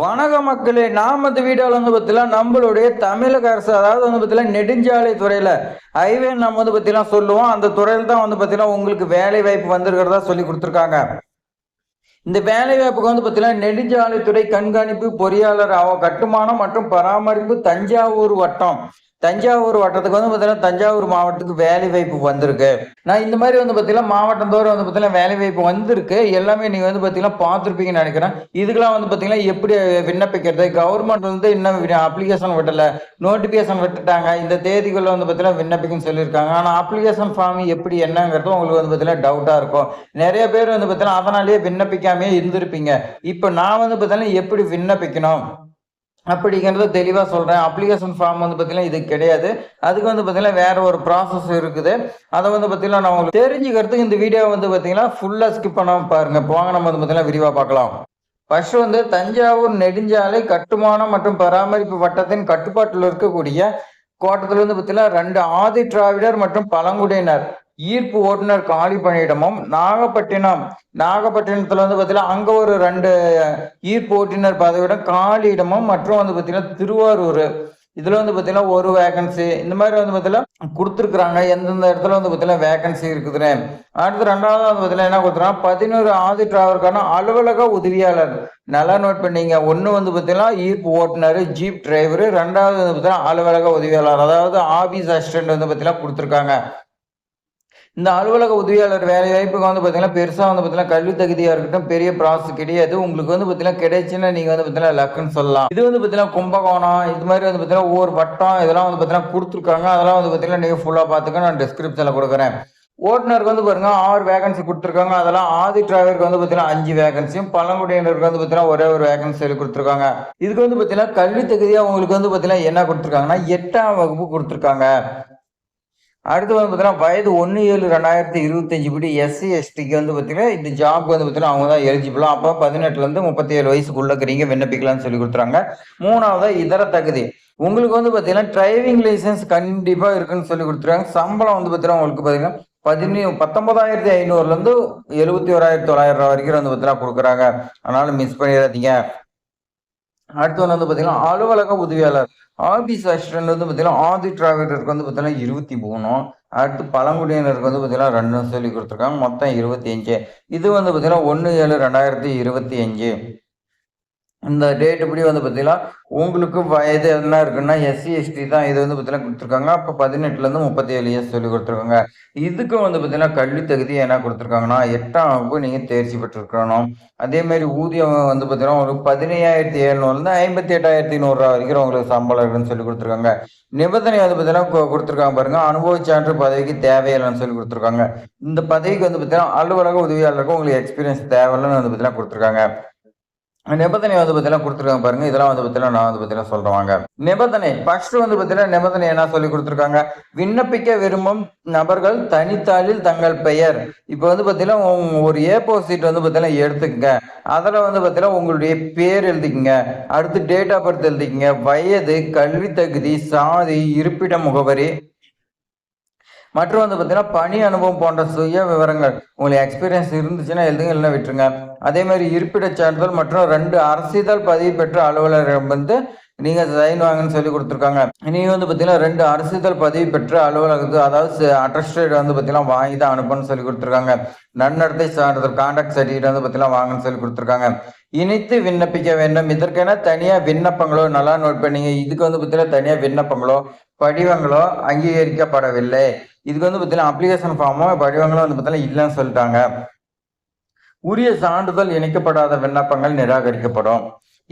வணக்க மக்களே நாம் இந்த வீடியோவில் வந்து பார்த்தீங்கன்னா நம்மளுடைய தமிழக அரசு அதாவது வந்து பார்த்தீங்கன்னா நெடுஞ்சாலை துறையில் ஹைவே நம்ம வந்து பார்த்தீங்கன்னா சொல்லுவோம். அந்த துறையில் தான் வந்து பார்த்தீங்கன்னா உங்களுக்கு வேலை வாய்ப்பு வந்திருக்கிறதா சொல்லி கொடுத்துருக்காங்க. இந்த வேலை வாய்ப்புக்கு வந்து பார்த்தீங்கன்னா நெடுஞ்சாலைத்துறை கண்காணிப்பு பொறியாளர் அவ கட்டுமானம் மற்றும் பராமரிப்பு தஞ்சாவூர் வட்டம். தஞ்சாவூர் வட்டத்துக்கு வந்து பார்த்தீங்கன்னா தஞ்சாவூர் மாவட்டத்துக்கு வேலை வாய்ப்பு வந்திருக்கு. நான் இந்த மாதிரி வந்து பார்த்தீங்கன்னா மாவட்டம் தோறும் வந்து பார்த்தீங்கன்னா வேலை வாய்ப்பு வந்திருக்கு. எல்லாமே நீங்கள் வந்து பார்த்தீங்கன்னா பார்த்துருப்பீங்கன்னு நினைக்கிறேன். இதுக்கெல்லாம் வந்து பார்த்தீங்கன்னா எப்படி விண்ணப்பிக்கிறது? கவர்மெண்ட் வந்து இன்னும் அப்ளிகேஷன் விடல. நோட்டிஃபிகேஷன் விட்டுட்டாங்க. இந்த தேதிகளில் வந்து பார்த்தீங்கன்னா விண்ணப்பிக்கன்னு சொல்லியிருக்காங்க. ஆனால் அப்ளிகேஷன் ஃபார்ம் எப்படி என்னங்கிறது உங்களுக்கு வந்து பார்த்தீங்கன்னா டவுட்டாக இருக்கும். நிறைய பேர் வந்து பார்த்தீங்கன்னா அதனாலேயே விண்ணப்பிக்காமே இருந்திருப்பீங்க. இப்போ நான் வந்து பார்த்தீங்கன்னா எப்படி விண்ணப்பிக்கணும்? அப்படிங்கிறத தெளிவாக சொல்கிறேன் அப்ளிகேஷன் ஃபார்ம் வந்து பார்த்தீங்கன்னா இது கிடையாது. அதுக்கு வந்து பார்த்தீங்கன்னா வேற ஒரு ப்ராசஸ் இருக்குது. அதை வந்து பார்த்தீங்கன்னா நான் உங்களுக்கு தெரிஞ்சுக்கிறதுக்கு இந்த வீடியோ வந்து பார்த்தீங்கன்னா ஃபுல்லாக ஸ்கிப் பண்ணாமல் பாருங்க. போங்க நம்ம வந்து பார்த்தீங்கன்னா விரிவாக பார்க்கலாம். ஃபர்ஸ்ட் வந்து தஞ்சாவூர் நெடுஞ்சாலை கட்டுமானம் மற்றும் பராமரிப்பு வட்டத்தின் கட்டுப்பாட்டில் இருக்கக்கூடிய கோட்டத்தில் வந்து பார்த்தீங்கன்னா ரெண்டு ஆதி திராவிடர் மற்றும் பழங்குடியினர். ஈர்ப்பு ஓட்டுநர் காலி பணியிடமும் நாகப்பட்டினம் நாகப்பட்டினத்துல வந்து பார்த்தீங்கன்னா அங்க ஒரு ரெண்டு ஈர்ப்பு ஓட்டுநர் பதவியிடம் காலி இடமும் மற்றும் வந்து பார்த்தீங்கன்னா திருவாரூர். இதுல வந்து பார்த்தீங்கன்னா ஒரு வேகன்சி இந்த மாதிரி வந்து பார்த்தீங்கன்னா கொடுத்துருக்குறாங்க. எந்தெந்த இடத்துல வந்து பார்த்தீங்கன்னா வேகன்சி இருக்குதுன்னு. அடுத்து ரெண்டாவது வந்து பார்த்தீங்கன்னா என்ன கொடுத்துருக்காங்க பதினோரு ஆதி டிராவலுக்கான அலுவலக உதவியாளர். நல்லா நோட் பண்ணீங்க. ஒன்று வந்து பார்த்தீங்கன்னா ஈர்ப்பு ஓட்டுநர் ஜீப் டிரைவர் ரெண்டாவது வந்து பார்த்தீங்கன்னா அலுவலக உதவியாளர். அதாவது ஆபீஸ் அசிஸ்டன்ட் வந்து பார்த்தீங்கன்னா கொடுத்துருக்காங்க. இந்த அலுவலக உதவியாளர் வேலை வாய்ப்புக்கு வந்து பார்த்தீங்கன்னா பெருசாக வந்து பார்த்தீங்கன்னா கல்வி தகுதியாக இருக்கட்டும் பெரிய ப்ராசஸ் கிடையாது உங்களுக்கு வந்து பார்த்தீங்கன்னா கிடைச்சுன்னா நீங்கள் வந்து பார்த்தீங்கன்னா லக்குன்னு சொல்லலாம் இது வந்து பார்த்தீங்கன்னா கும்பகோணம் இது மாதிரி வந்து பார்த்தீங்கன்னா ஒவ்வொரு வட்டம் இதெல்லாம் வந்து பார்த்தீங்கன்னா கொடுத்துருக்காங்க அதெல்லாம் வந்து பார்த்தீங்கன்னா நீங்கள் ஃபுல்லாக பார்த்துக்க நான் டிஸ்கிரிப்ஷனில் கொடுக்குறேன் ஓட்டுநருக்கு வந்து பாருங்க ஆறு வேகன்சி கொடுத்துருக்காங்க அதெல்லாம் ஆதி டிராவலருக்கு வந்து பார்த்தீங்கன்னா அஞ்சு வேகன்சியும் பழங்குடியினருக்கு வந்து பார்த்தீங்கன்னா ஒரே ஒரு வேகன்சி சொல்லி கொடுத்துருக்காங்க இதுக்கு வந்து பார்த்தீங்கன்னா கல்வி தகுதியாக உங்களுக்கு வந்து பார்த்தீங்கன்னா என்ன கொடுத்துருக்காங்கன்னா எட்டாம் வகுப்பு கொடுத்துருக்காங்க அடுத்து வந்து பார்த்தீங்கன்னா வயது ஒன்று ஏழு ரெண்டாயிரத்தி இருபத்தஞ்சு படி எஸ்சி எஸ்டிக்கு வந்து பார்த்தீங்கன்னா இந்த ஜாப்க்கு வந்து பார்த்தீங்கன்னா அவங்க தான் எலிஜிபிளாக அப்போ பதினெட்டுலேருந்து முப்பத்தி ஏழு வயசுக்குள்ள இருக்கிறீங்க விண்ணப்பிக்கலாம்னு சொல்லி கொடுத்துறாங்க. மூணாவது இதர தகுதி. உங்களுக்கு வந்து பார்த்தீங்கன்னா டிரைவிங் லைசன்ஸ் கண்டிப்பாக இருக்குன்னு சொல்லி கொடுத்துருக்காங்க. சம்பளம் வந்து பார்த்தீங்கன்னா உங்களுக்கு பார்த்தீங்கன்னா பதினே பத்தொன்பதாயிரத்தி ஐநூறுலேருந்து எழுபத்தி ஓராயிரத்தி தொள்ளாயிரம் ரூபா வரைக்கும் வந்து பார்த்தீங்கன்னா கொடுக்குறாங்க. அதனால மிஸ் பண்ணிடாதீங்க. அடுத்து வந்து பார்த்தீங்கன்னா அலுவலக உதவியாளர். ஆபீஸ் அசிஸ்டன்ட் வந்து பார்த்தீங்கன்னா ஆதி டிராவலருக்கு வந்து பார்த்தீங்கன்னா இருபத்தி மூணும் அடுத்து பழங்குடியினருக்கு வந்து பார்த்தீங்கன்னா ரெண்டும் சொல்லி கொடுத்துருக்காங்க. மொத்தம் இருபத்தி அஞ்சு. இது வந்து பார்த்தீங்கன்னா ஒன்று ஏழு ரெண்டாயிரத்தி இருபத்தி அஞ்சு. இந்த டேட் இப்படி வந்து பார்த்தீங்கன்னா உங்களுக்கு வயது என்ன இருக்குன்னா எஸ்சி எஸ்டி தான் இது வந்து பார்த்தீங்கன்னா கொடுத்துருக்காங்க. அப்போ பதினெட்டுலேருந்து முப்பத்தி ஏழு இயர்ஸ் சொல்லி கொடுத்துருக்காங்க. இதுக்கு வந்து பார்த்தீங்கன்னா கல்வி தகுதி என்ன கொடுத்துருக்காங்கன்னா எட்டாம் வகுப்பு நீங்கள் தேர்ச்சி பெற்றிருக்கணும். அதே மாதிரி ஊதியம் வந்து பார்த்தீங்கன்னா உங்களுக்கு பதினையாயிரத்தி எழுநூறுலேருந்து ஐம்பத்தி எட்டாயிரத்தி நூறுரூவா வரைக்கும் உங்களுக்கு சம்பளம் இருக்குன்னு சொல்லி கொடுத்துருக்காங்க. நிபந்தனை வந்து பார்த்தீங்கன்னா கொடுத்துருக்காங்க பாருங்க. அனுபவச்சான்று பதவிக்கு தேவையில்லைன்னு சொல்லி கொடுத்துருக்காங்க. இந்த பதவிக்கு வந்து பார்த்தீங்கன்னா அலுவலக உதவியாளருக்கு உங்களுக்கு எக்ஸ்பீரியன்ஸ் தேவையில்லைன்னு வந்து பார்த்தீங்கன்னா கொடுத்துருக்காங்க. நிபந்தனை வந்து பார்த்தீங்கன்னா கொடுத்துருக்காங்க பாருங்க. இதெல்லாம் வந்து பார்த்தீங்கன்னா நான் வந்து பார்த்தீங்கன்னா சொல்றவாங்க நிபந்தனை. ஃபர்ஸ்ட் வந்து பார்த்தீங்கன்னா நிபந்தனை என்ன சொல்லி கொடுத்துருக்காங்க? விண்ணப்பிக்க விரும்பும் நபர்கள் தனித்தாளில் தங்கள் பெயர். இப்போ வந்து பார்த்தீங்கன்னா ஒரு ஏ போர் சீட் வந்து பார்த்தீங்கன்னா எடுத்துக்கங்க. அதில் வந்து பார்த்தீங்கன்னா உங்களுடைய பேர் எழுதிக்கங்க. அடுத்து டேட் ஆஃப் பர்த் எழுதிக்கங்க. வயது கல்வி தகுதி சாதி இருப்பிட முகவரி மற்றும் வந்து பார்த்தீங்கன்னா பணி அனுபவம் போன்ற சுய விவரங்கள். உங்களுக்கு எக்ஸ்பீரியன்ஸ் இருந்துச்சுன்னா எழுதுங்க இல்லைன்னா விட்டுருங்க. அதே மாதிரி இருப்பிடச் சான்றிதழ் மற்றும் ரெண்டு அரசிதழ் பதிவு பெற்ற அலுவலர் வந்து நீங்கள் சைன் வாங்கன்னு சொல்லி கொடுத்துருக்காங்க. நீங்கள் வந்து பார்த்தீங்கன்னா ரெண்டு அரசிதழ் பதிவு பெற்ற அலுவலகத்து அதாவது அட்டஸ்டேட் வந்து பார்த்தீங்கன்னா வாங்கி தான் அனுப்பணும்னு சொல்லி கொடுத்துருக்காங்க. நன்னடத்தை சான்றிதழ் கான்டாக்ட் சர்டிஃபிகேட் வந்து பார்த்தீங்கன்னா வாங்கன்னு சொல்லி கொடுத்துருக்காங்க. இணைத்து விண்ணப்பிக்க வேண்டும். இதற்கென தனியாக விண்ணப்பங்களோ நல்லா நோட் பண்ணீங்க. இதுக்கு வந்து பார்த்தீங்கன்னா தனியாக விண்ணப்பங்களோ படிவங்களோ அங்கீகரிக்கப்படவில்லை. இதுக்கு வந்து பார்த்தீங்கன்னா அப்ளிகேஷன் ஃபார்மோ படிவங்களும் வந்து பார்த்தீங்கன்னா இல்லைன்னு சொல்லிட்டாங்க. உரிய சான்றிதழ் இணைக்கப்படாத விண்ணப்பங்கள் நிராகரிக்கப்படும்.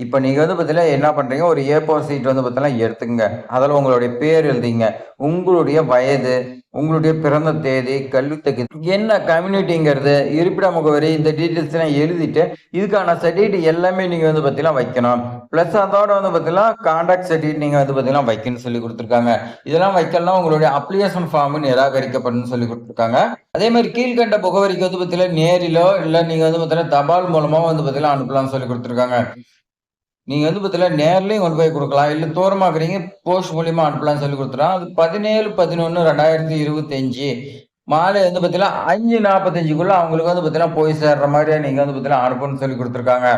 இப்போ நீங்கள் வந்து பார்த்தீங்கன்னா என்ன பண்ணுறீங்க ஒரு ஏ ஃபோர் சீட் வந்து பார்த்தீங்கன்னா எடுத்துங்க அதில் உங்களுடைய பேர் எழுதிங்க. உங்களுடைய வயது உங்களுடைய பிறந்த தேதி கல்வி தகுதி என்ன கம்யூனிட்டிங்கிறது இருப்பிட முகவரி இந்த டீட்டெயில்ஸ்லாம் எழுதிட்டு இதுக்கான சர்டிஃபிகேட் எல்லாமே நீங்கள் வந்து பார்த்தீங்கன்னா வைக்கணும். ப்ளஸ் அதோட வந்து பார்த்தீங்கன்னா கான்டாக்ட் சர்டிஃபிகேட் நீங்கள் வந்து பார்த்தீங்கன்னா வைக்கணும்னு சொல்லி கொடுத்துருக்காங்க. இதெல்லாம் வைக்கலாம் உங்களுடைய அப்ளிகேஷன் ஃபார்ம் நிராகரிக்கப்படும் சொல்லி கொடுத்துருக்காங்க. அதே மாதிரி கீழ்கண்ட முகவரிக்கு வந்து பார்த்தீங்கன்னா நேரிலோ இல்லை நீங்கள் வந்து பார்த்தீங்கன்னா தபால் மூலமாக வந்து பார்த்தீங்கன்னா அனுப்பலாம்னு சொல்லி கொடுத்துருக்காங்க. நீங்கள் வந்து பார்த்தீங்கன்னா நேர்லேயும் கொண்டு போய் கொடுக்கலாம். இல்லை தூரமாக்குறீங்க போஸ்ட் மூலியமாக அனுப்பலாம்னு சொல்லி கொடுத்துறோம் அது பதினேழு பதினொன்று ரெண்டாயிரத்தி இருபத்தஞ்சி. மாலை வந்து பார்த்தீங்கன்னா அஞ்சு நாற்பத்தஞ்சுக்குள்ள அவங்களுக்கு வந்து பார்த்தீங்கன்னா போய் சேர்ற மாதிரியா நீங்கள் வந்து பார்த்தீங்கன்னா அனுப்பணும்னு சொல்லி கொடுத்துருக்காங்க.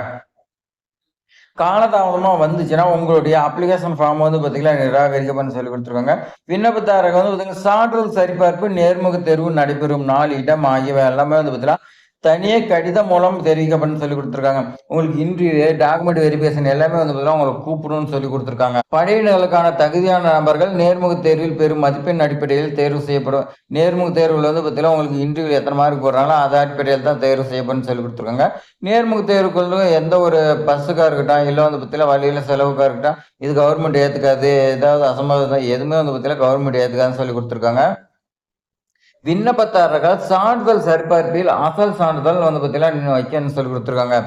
காலதாமதமாக வந்துச்சுன்னா உங்களுடைய அப்ளிகேஷன் ஃபார்ம் வந்து பார்த்தீங்கன்னா நிராகரிக்கப்படும் சொல்லி கொடுத்துருக்காங்க. விண்ணப்பத்தாரர்கள் வந்து பார்த்தீங்கன்னா சான்றிதழ் சரிபார்ப்பு நேர்முக தேர்வு நடைபெறும் நாள் இடம் ஆகியவை எல்லாமே வந்து பார்த்தீங்கன்னா தனியே கடிதம் மூலம் தெரிவிக்கப்படும் சொல்லி கொடுத்துருக்காங்க. உங்களுக்கு இன்டர்வியூ டாக்குமெண்ட் வெரிஃபிகேஷன் எல்லாமே வந்து பார்த்தீங்கன்னா உங்களுக்கு கூப்பிடணும்னு சொல்லி கொடுத்துருக்காங்க. பணியிடங்களுக்கான தகுதியான நபர்கள் நேர்முக தேர்வில் பெரும் மதிப்பெண் அடிப்படையில் தேர்வு செய்யப்படும். நேர்முக தேர்வில் வந்து பார்த்தீங்கன்னா உங்களுக்கு இன்டர்வியூ எத்தனை மார்க் போடுறாங்களோ அது அடிப்படையில் தான் தேர்வு செய்யப்படும் சொல்லி கொடுத்துருக்காங்க. நேர்முக தேர்வுக்குள்ள எந்த ஒரு பஸ்ஸுக்காக இருக்கட்டும் இல்லை வந்து பார்த்தீங்கன்னா வழியில் செலவுக்காக இருக்கட்டும் இது கவர்மெண்ட் ஏற்றுக்காது ஏதாவது அசம்பாவிதம் எதுவுமே வந்து பார்த்தீங்கன்னா கவர்மெண்ட் ஏற்றுக்காதுன்னு சொல்லி கொடுத்துருக்காங்க. விண்ணப்பதாரர்கள் சான்றிதழ் சரிபார்ப்பில் அசல் சான்றிதழ் வந்து பார்த்தீங்கன்னா வைக்கணும்னு சொல்லி கொடுத்துருக்காங்க.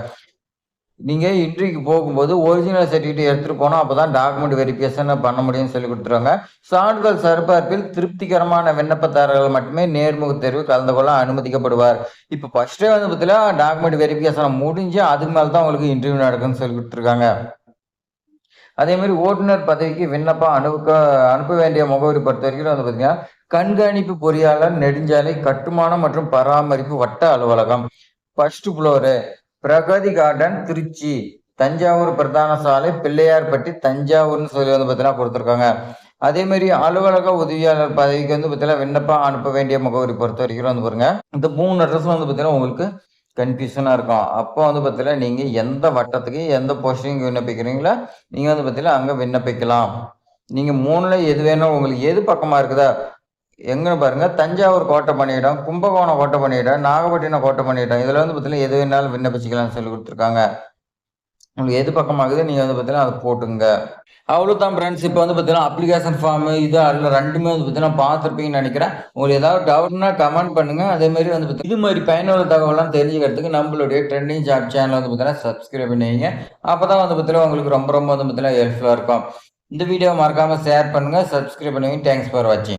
நீங்கள் இன்ட்ரிக்கு போகும்போது ஒரிஜினல் சர்டிஃபிகேட் எடுத்துகிட்டு போனோம் அப்போ தான் டாக்குமெண்ட் வெரிஃபிகேஷன் பண்ண முடியும்னு சொல்லி கொடுத்துருவாங்க சான்றிதழ் சரிபார்ப்பில் திருப்திகரமான விண்ணப்பதாரர்கள் மட்டுமே நேர்முக தேர்வு கலந்து கொள்ள அனுமதிக்கப்படுவார். இப்போ ஃபஸ்ட்டே வந்து பார்த்தீங்கன்னா டாக்குமெண்ட் வெரிஃபிகேஷன் முடிஞ்சு அதுக்கு மேலே தான் உங்களுக்கு இன்டர்வியூ நடக்குன்னு சொல்லி கொடுத்துருக்காங்க. அதே மாதிரி ஓட்டுநர் பதவிக்கு விண்ணப்பம் அனுப்ப அனுப்ப வேண்டிய முகவரி பொறுத்த வரைக்கும் வந்து பார்த்தீங்கன்னா கண்காணிப்பு பொறியாளர் நெடுஞ்சாலை கட்டுமானம் மற்றும் பராமரிப்பு வட்ட அலுவலகம். First floor Pragathi garden Trichy. Thanjavur பிரதான சாலை பிள்ளையார்பட்டி தஞ்சாவூர்னு சொல்லி வந்து பார்த்தீங்கன்னா கொடுத்துருக்காங்க. அதே மாதிரி அலுவலக உதவியாளர் பதவிக்கு வந்து பார்த்தீங்கன்னா விண்ணப்பம் அனுப்ப வேண்டிய முகவரி பொறுத்த வரைக்கும் வந்து பாருங்க. இந்த மூணு அட்ரஸ் வந்து பார்த்தீங்கன்னா உங்களுக்கு கன்ஃபியூஷனாக இருக்கும். அப்போ வந்து பார்த்தீங்கன்னா நீங்கள் எந்த வட்டத்துக்கு எந்த போஸ்டிங் விண்ணப்பிக்கிறீங்களோ நீங்கள் வந்து பார்த்தீங்கன்னா அங்கே விண்ணப்பிக்கலாம். நீங்கள் மூணில் எது வேணும் உங்களுக்கு எது பக்கமாக இருக்குதா எங்கன்னு பாருங்கள் தஞ்சாவூர் கோட்டை பண்ணியிடம் கும்பகோணம் கோட்டை பண்ணியிடம் நாகப்பட்டினம் கோட்டை பண்ணியிடம் இதில் வந்து பார்த்தீங்கன்னா எது வேணாலும் விண்ணப்பிச்சிக்கலாம்னு சொல்லி கொடுத்துருக்காங்க. உங்களுக்கு எது பக்கமாகுது நீங்கள் வந்து பார்த்தீங்கன்னா அதை போட்டுங்க. அவ்வளோ தான் ஃப்ரெண்ட்ஸ் இப்போ வந்து பார்த்தீங்கன்னா அப்ளிகேஷன் ஃபார்மு இது அதில் ரெண்டுமே வந்து பார்த்தீங்கன்னா பார்த்துருப்பீங்கன்னு நினைக்கிறேன். உங்களுக்கு ஏதாவது டவுட்னா கமெண்ட் பண்ணுங்கள் அதே மாதிரி வந்து பார்த்தீங்கன்னா இது மாதிரி பயனுள்ள தகவலாம் தெரிஞ்சுக்கிறதுக்கு நம்மளுடைய ட்ரெண்டிங் ஜாப் சேனல் வந்து பார்த்தீங்கன்னா சப்ஸ்கிரைப் பண்ணிங்க அப்போ தான் வந்து பார்த்தீங்கன்னா உங்களுக்கு ரொம்ப ரொம்ப வந்து பார்த்தீங்கன்னா ஹெல்ப்ஃபுல்லாக இருக்கும். இந்த வீடியோ மறக்காமல் ஷேர் பண்ணுங்கள் சப்ஸ்கிரைப் பண்ணுவீங்க தேங்க்ஸ் ஃபார் வாட்சிங்